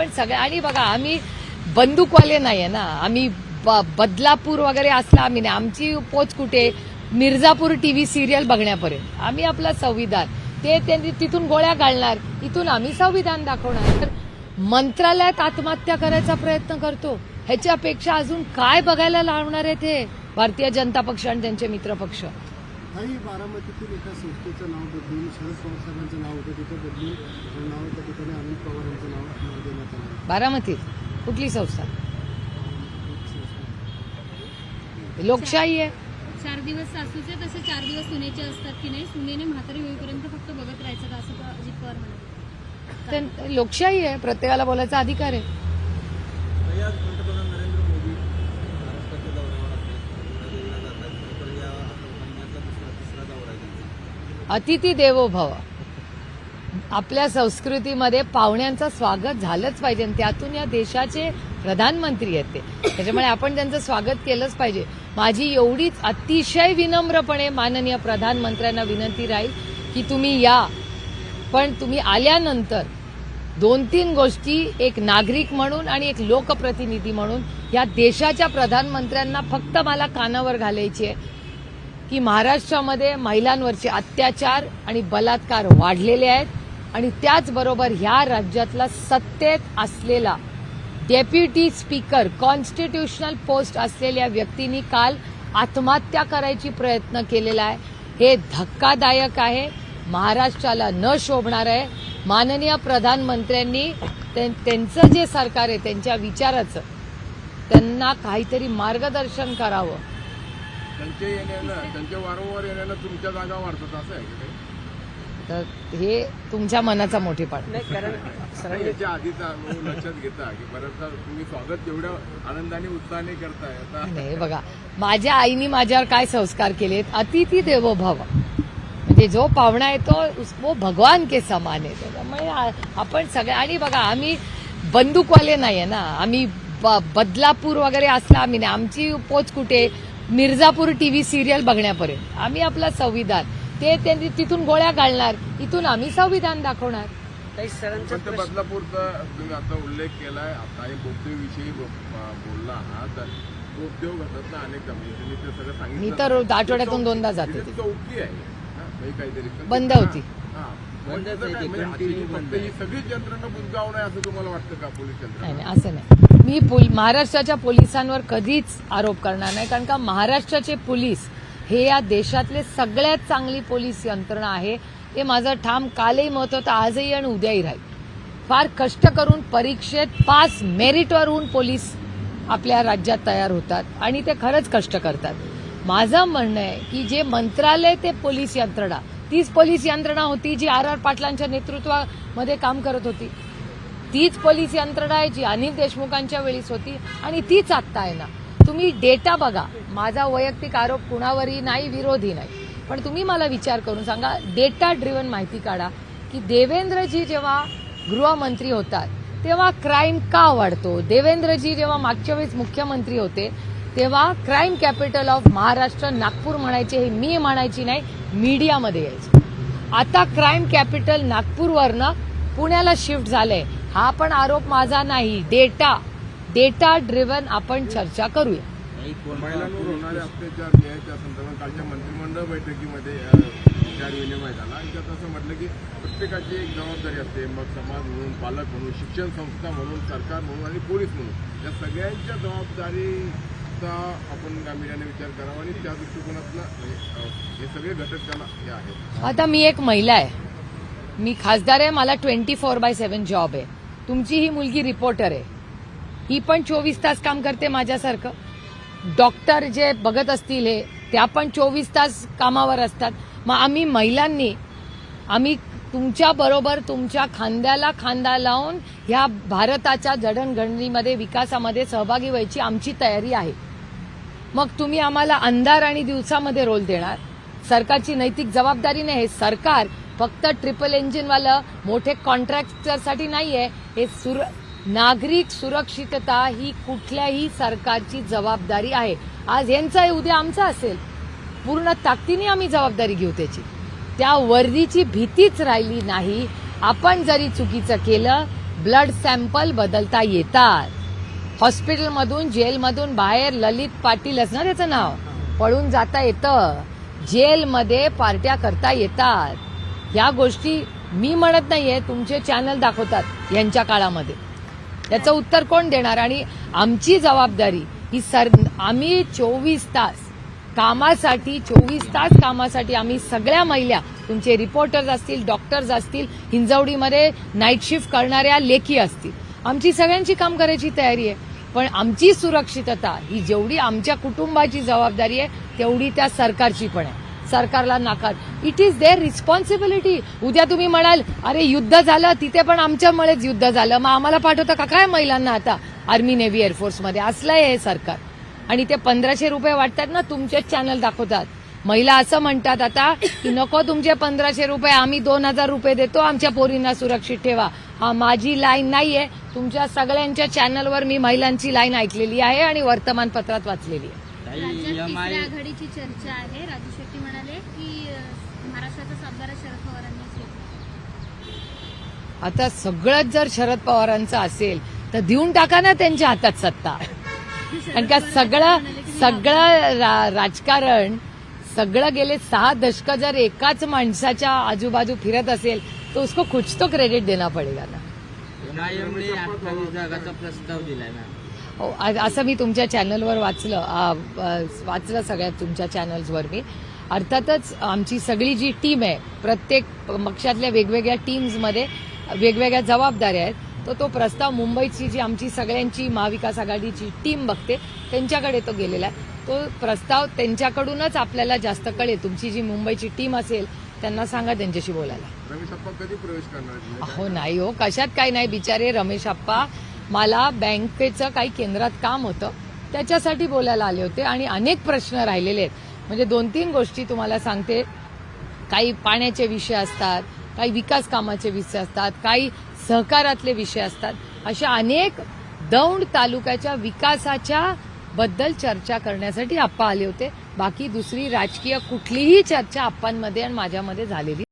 आपण सगळ्या आणि बघा आम्ही बंदूकवाले नाही आहे ना. आम्ही ब- बदलापूर वगैरे असला आम्ही नाही. आमची पोच कुठे? मिर्झापूर टीव्ही सिरियल बघण्यापर्यंत. आम्ही आपला संविधान. ते त्यांनी तिथून गोळ्या घालणार. इथून आम्ही संविधान दाखवणार. तर मंत्रालयात आत्महत्या करायचा प्रयत्न करतो. ह्याच्यापेक्षा अजून काय बघायला लावणार आहे ते भारतीय जनता पक्ष आणि त्यांचे मित्र पक्ष. काही बारामतीतील एका संस्थेचं नाव बदलून शरद पवार साहेबांचं नाव होतं तिथं बदलून नाव त्या ठिकाणी अनिल पवार यांचं नाव अं, देण्यात आलं बारामतीत कुठली संस्था. लोकशाही आहे. चार दिवस सासूचे तसे चार दिवस सुनेचे असतात की नाही? सुनेने म्हातारी होईपर्यंत फक्त बघत राहायचं का? असं तर अजित पवार म्हणाले ते लोकशाही आहे प्रत्येकाला बोलायचा अधिकार आहे. अतिथी देवो भव. आपल्या संस्कृतीमध्ये पाहुण्यांचं स्वागत झालंच पाहिजे आणि त्यातून या देशाचे प्रधानमंत्री आहेत ते. त्याच्यामुळे आपण त्यांचं स्वागत केलंच पाहिजे. माझी एवढीच अतिशय विनम्रपणे माननीय प्रधानमंत्र्यांना विनंती राहील की तुम्ही या. पण तुम्ही आल्यानंतर दोन तीन गोष्टी एक नागरिक म्हणून आणि एक लोकप्रतिनिधी म्हणून या देशाच्या प्रधानमंत्र्यांना फक्त मला कानावर घालायची आहे की महाराष्ट्रामध्ये महिलांवरचे अत्याचार आणि बलात्कार वाढलेले आहेत. आणि त्याचबरोबर ह्या राज्यातला सत्तेत असलेला डेप्युटी स्पीकर कॉन्स्टिट्यूशनल पोस्ट असलेल्या व्यक्तींनी काल आत्महत्या करायची प्रयत्न केलेला आहे. हे धक्कादायक आहे. महाराष्ट्राला न शोभणार आहे. माननीय प्रधानमंत्र्यांनी त्यां- त्यांचं जे सरकार आहे त्यांच्या विचाराचं त्यांना काहीतरी मार्गदर्शन करावं. त्यांच्या वारंवार येण्यानं तुमच्या जागा वाढतात असं आहे तर हे तुमच्या मनाचा मोठेपण नाही, याच्या आधीचा अनुभव लक्षात घेता की बऱ्याचदा तुम्ही स्वागत आनंदाने उत्साहाने करताय. आता नाही बघा माझ्या आईने माझ्यावर काय संस्कार केलेत अतिथी देवो भव म्हणजे जो पाहुणा येतो वो भगवान के समान आहे. त्याच्यामुळे आ- आपण सगळे आणि बघा आम्ही बंदूकवाले नाहीये ना. आम्ही ब- बदलापूर वगैरे असला आम्ही नाही. आमची पोच कुठे? मिर्झापूर टीव्ही सिरियल बघण्यापर्यंत. आम्ही आपलं संविधान. ते त्यांनी तिथून गोळ्या घालणार. इथून आम्ही संविधान दाखवणार. पण ते बदलापूरचा तुम्ही आता उल्लेख केलाय. आता हे बोगदेविषयी बो- अं, बोलला आहात तर बोगदेव घटत ना अनेकदा तुम्ही ते सगळं सांगितलं. मी तर आठवड्यातून दोनदा जाते तिथे तिथे. चौकी आहे. हा, म्हणजे काहीतरी. पण बंद होती. हा, हा. बंदच त्याचं आहे काय ते, म्हणजे continue अशी बंद फक्त आहे. ही सगळीच यंत्रणा असं तुम्हाला वाटतं का पोलीस नाही यंत्रणा नाही असं नाही. मी पोल- महाराष्ट्राच्या पोलिसांवर कधीच आरोप करणार नाही कारण का महाराष्ट्राचे पोलीस हे या देशातले सगळ्यात चांगली पोलीस यंत्रणा आहे. हे माझं ठाम कालही मत होतं आजही आणि उद्याही राहील. फार कष्ट करून परीक्षेत पास मेरिटवर होऊन पोलीस आपल्या राज्यात तयार होतात आणि ते खरंच कष्ट करतात. माझं म्हणणं आहे की जे मंत्रालय ते पोलीस यंत्रणा तीच पोलीस यंत्रणा होती जी आर आर पाटलांच्या नेतृत्वामध्ये काम करत होती. तीच पोलीस यंत्रणा आहे जी अनिल देशमुखांच्या वेळीच होती आणि तीच आत्ता आहे ना. तुम्ही डेटा बघा. माझा वैयक्तिक आरोप कुणावरही नाही विरोधी नाही. पण तुम्ही मला विचार करून सांगा डेटा ड्रिव्हन माहिती काढा की देवेंद्रजी जेव्हा गृहमंत्री होतात तेव्हा क्राईम का वाढतो? देवेंद्रजी जेव्हा मागच्या वेळेस मुख्यमंत्री होते तेव्हा crime capital of Maharashtra Nagpur म्हणायचे हे मी म्हणायची नाही मीडियामध्ये यायचे. आता क्राईम कॅपिटल नागपूरवरनं पुण्याला शिफ्ट झालंय. हा पण आरोप माझा नाही. डेटा डेटा ड्रिव्हन आपण चर्चा करूया. महिलांवर होणारे अत्याचार न्यायाच्या संदर्भात कालच्या मंत्रिमंडळ बैठकीमध्ये विचार विनिमय झाला. आणि त्यात असं म्हटलं की प्रत्येकाची एक जबाबदारी असते मग समाज म्हणून पालक म्हणून शिक्षण संस्था म्हणून सरकार म्हणून आणि पोलीस म्हणून. या सगळ्यांच्या जबाबदारीचा आपण गांभीर्याने विचार करावा आणि त्या दृष्टिकोनातनं म्हणजे, हे सगळे घटक त्याला हे आहेत. आता मी एक महिला आहे. मी खासदार आहे मला twenty four by seven job आहे. तुमची ही मुलगी रिपोर्टर आहे. ही पण चोवीस तास काम करते माझ्यासारखं. डॉक्टर जे बघत असतील हे त्या पण चोवीस तास कामावर असतात. मग आम्ही महिलांनी आम्ही तुमच्या बरोबर तुमच्या खांद्याला खांदा लावून ह्या भारताच्या जडणघडणीमध्ये विकासामध्ये सहभागी व्हायची आमची तयारी आहे. मग तुम्ही आम्हाला अंधार आणि दिवसामध्ये रोल देणार. सरकारची नैतिक जबाबदारी नाही हे सरकार फक्त ट्रिपल इंजिनवालं मोठे कॉन्ट्रॅक्टरसाठी नाही आहे हे सुर नागरिक सुरक्षितता ही कुठल्याही सरकारची जबाबदारी आहे. आज यांचं आहे उद्या आमचं असेल. पूर्ण ताकदीने आम्ही जबाबदारी घेऊ त्याची. त्या वर्दीची भीतीच राहिली नाही. आपण जरी चुकीचं केलं ब्लड सॅम्पल बदलता येतात. हॉस्पिटलमधून जेलमधून बाहेर ललित पाटीलच ना त्याचं नाव. पळून जाता येतं. जेलमध्ये पार्ट्या करता येतात. या गोष्टी मी म्हणत नाहीये तुमचे चॅनल दाखवतात यांच्या काळामध्ये. याचं उत्तर कोण देणार? आणि आमची जबाबदारी ही सर आम्ही चोवीस तास कामासाठी चोवीस तास कामासाठी आम्ही सगळ्या महिला तुमचे रिपोर्टर्स असतील डॉक्टर्स असतील हिंजवडीमध्ये नाईट शिफ्ट करणाऱ्या लेखी असतील. आमची सगळ्यांची काम करायची तयारी आहे. पण आमची सुरक्षितता ही जेवढी आमच्या कुटुंबाची जबाबदारी आहे तेवढी त्या सरकारची पण आहे. सरकारला नाकार. इट इज देअर रिस्पॉन्सिबिलिटी उद्या तुम्ही म्हणाल अरे युद्ध झालं तिथे पण आमच्यामुळेच युद्ध झालं. मग आम्हाला पाठवतं का? काय महिलांना आता? आर्मी नेव्ही एअरफोर्समध्ये असलं आहे हे सरकार. आणि ते पंधराशे रुपये वाटतात ना तुमचेच चॅनल दाखवतात. महिला असं म्हणतात आता की नको तुमचे पंधराशे रुपये आम्ही दोन हजार रुपये देतो आमच्या पोरींना सुरक्षित ठेवा. हा माझी लाईन नाहीये. तुमच्या सगळ्यांच्या चॅनलवर मी महिलांची लाईन ऐकलेली आहे आणि वर्तमानपत्रात वाचलेली आहे. आघाडीची चर्चा आहे. राजू शेट्टी म्हणाले की अं, महाराष्ट्राचा सातबारा शरद पवारांनीच घेतला आता सगळंच जर शरद पवारांचं असेल तर देऊन टाका ना त्यांच्या हातात सत्ता. कारण का सगळं सगळं रा- राजकारण सगळं गेले सहा दशक जर एकाच माणसाच्या आजूबाजू फिरत असेल तो उसको कुछ तो क्रेडिट देना पडेगा ना. प्रस्ताव दिलाय हो असं मी तुमच्या चॅनलवर वाचलं वाचलं सगळ्यात तुमच्या चॅनल्सवर मी. अर्थातच आमची सगळी जी टीम आहे प्रत्येक पक्षातल्या वेगवेगळ्या टीम्समध्ये वेगवेगळ्या जबाबदाऱ्या आहेत. तर तो प्रस्ताव मुंबईची जी आमची सगळ्यांची महाविकास आघाडीची टीम बघते त्यांच्याकडे तो गेलेला आहे. तो प्रस्ताव त्यांच्याकडूनच आपल्याला जास्त कळेल. तुमची जी मुंबईची टीम असेल त्यांना सांगा त्यांच्याशी बोलायला. कधी प्रवेश करणार? हो नाही हो. कशात काही नाही. बिचारे रमेश आप्पा मला बँकेचं काही केंद्रात काम होतं. त्याच्यासाठी बोलायला आले होते आणि अनेक प्रश्न राहिलेले आहेत. म्हणजे दोन तीन गोष्टी तुम्हाला सांगते. काही पाण्याचे विषय असतात काही विकास कामाचे विषय असतात काही सहकारातले विषय असतात. अशा अनेक दौंड तालुक्याच्या विकासाच्या बद्दल चर्चा करण्यासाठी आप्पा आले होते. बाकी दुसरी राजकीय कुठलीही चर्चा आप्पांमध्ये आणि माझ्यामध्ये झालेली